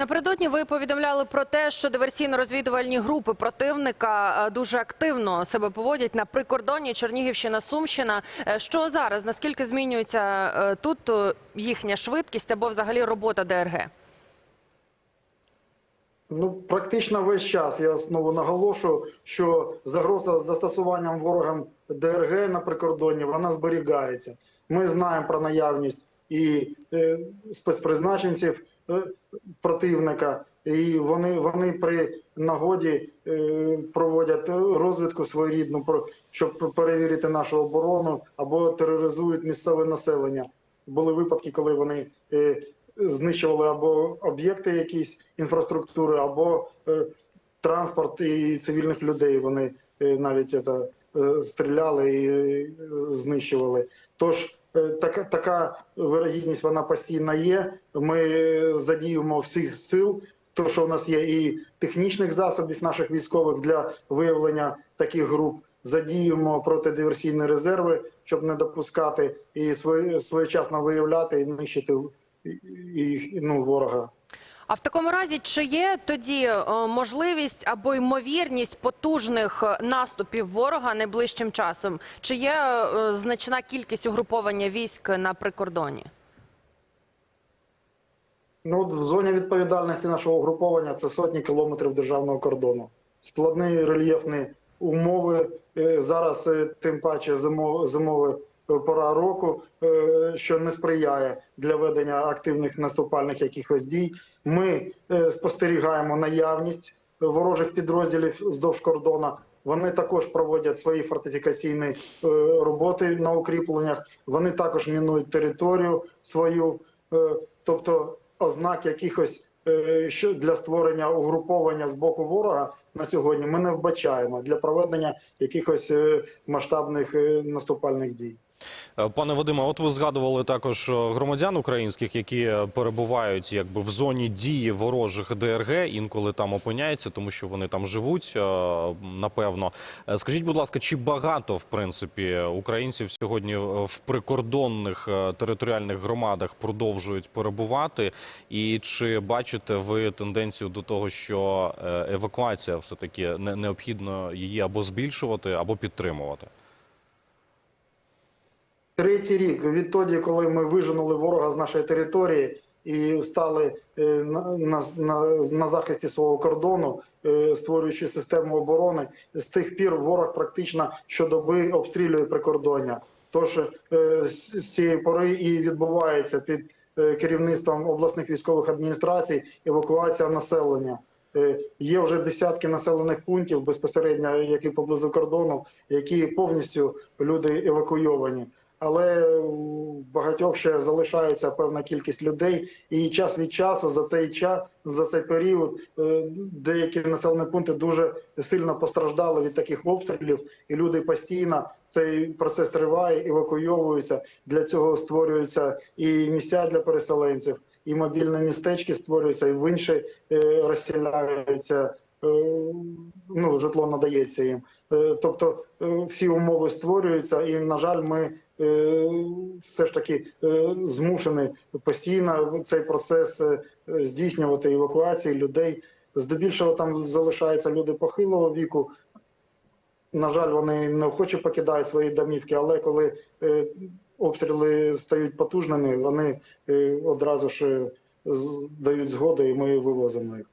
Напередодні ви повідомляли про те, що диверсійно-розвідувальні групи противника е, дуже активно себе поводять на прикордонні Чернігівщина, Сумщина. Е, Що зараз? Наскільки змінюється е, тут їхня швидкість або взагалі робота ДРГ? Ну, практично весь час я знову наголошую, що загроза застосуванням ворогам ДРГ на прикордонні вона зберігається. Ми знаємо про наявність і е, спецпризначенців противника, і вони, вони при нагоді е, проводять розвідку своєрідну, щоб перевірити нашу оборону або тероризують місцеве населення. Були випадки, коли вони е, знищували або об'єкти якісь інфраструктури, або е, транспорт і цивільних людей. Вони е, навіть це, е, стріляли і е, знищували. Тож е, така, така вирогідність вона постійно є. Ми задіємо всіх сил. То, що у нас є і технічних засобів наших військових для виявлення таких груп, задіємо протидиверсійні резерви, щоб не допускати і своє- своєчасно виявляти і нищити і, і, ну, ворога. А в такому разі, чи є тоді е, можливість або ймовірність потужних е, наступів ворога найближчим часом? Чи є е, значна кількість угруповання військ на прикордоні? Ну, в зоні відповідальності нашого угруповання це сотні кілометрів державного кордону. Складні рельєфні умови. Зараз тим паче зимо- зимова е, пора року, е, що не сприяє для ведення активних наступальних якихось дій. Ми е, спостерігаємо наявність ворожих підрозділів вздовж кордону. Вони також проводять свої фортифікаційні е, роботи на укріпленнях. Вони також мінують територію свою. Тобто ознак якихось що для створення угруповання з боку ворога на сьогодні ми не вбачаємо для проведення якихось е, масштабних е, наступальних дій. Е, Пане Вадиме, от ви згадували також громадян українських, які перебувають якби в зоні дії ворожих ДРГ, інколи там опиняються, тому що вони там живуть. Напевно, скажіть, будь ласка, чи багато в принципі українців сьогодні в прикордонних територіальних громадах продовжують перебувати? І чи бачите ви тенденцію до того, що евакуація все таки не необхідно її або збільшувати, або підтримувати? Третій рік відтоді, коли ми виженули ворога з нашої території і стали е, на, на, на, захисті свого кордону, е, створюючи систему оборони, з тих пір ворог практично щодоби обстрілює прикордоння. Тож е, з цієї пори і відбувається під керівництвом обласних військових адміністрацій евакуація населення. Е, Є вже десятки населених пунктів безпосередньо, які поблизу кордону, які повністю люди евакуйовані. Але в багатьох ще залишається певна кількість людей, і час від часу за цей час, за цей період, е, деякі населені пункти дуже сильно постраждали від таких обстрілів, і люди постійно цей процес триває, евакуйовуються. Для цього створюються і місця для переселенців, і мобільні містечки створюються, і в інші е, розселяються. е, Ну, житло надається їм. Е, Тобто всі умови створюються, і на жаль, ми все ж таки змушені постійно цей процес здійснювати евакуації людей. Здебільшого там залишаються люди похилого віку. На жаль, вони неохоче покидають свої домівки, але коли е, обстріли стають потужними, вони е, одразу ж е, дають згоду, і ми вивозимо їх.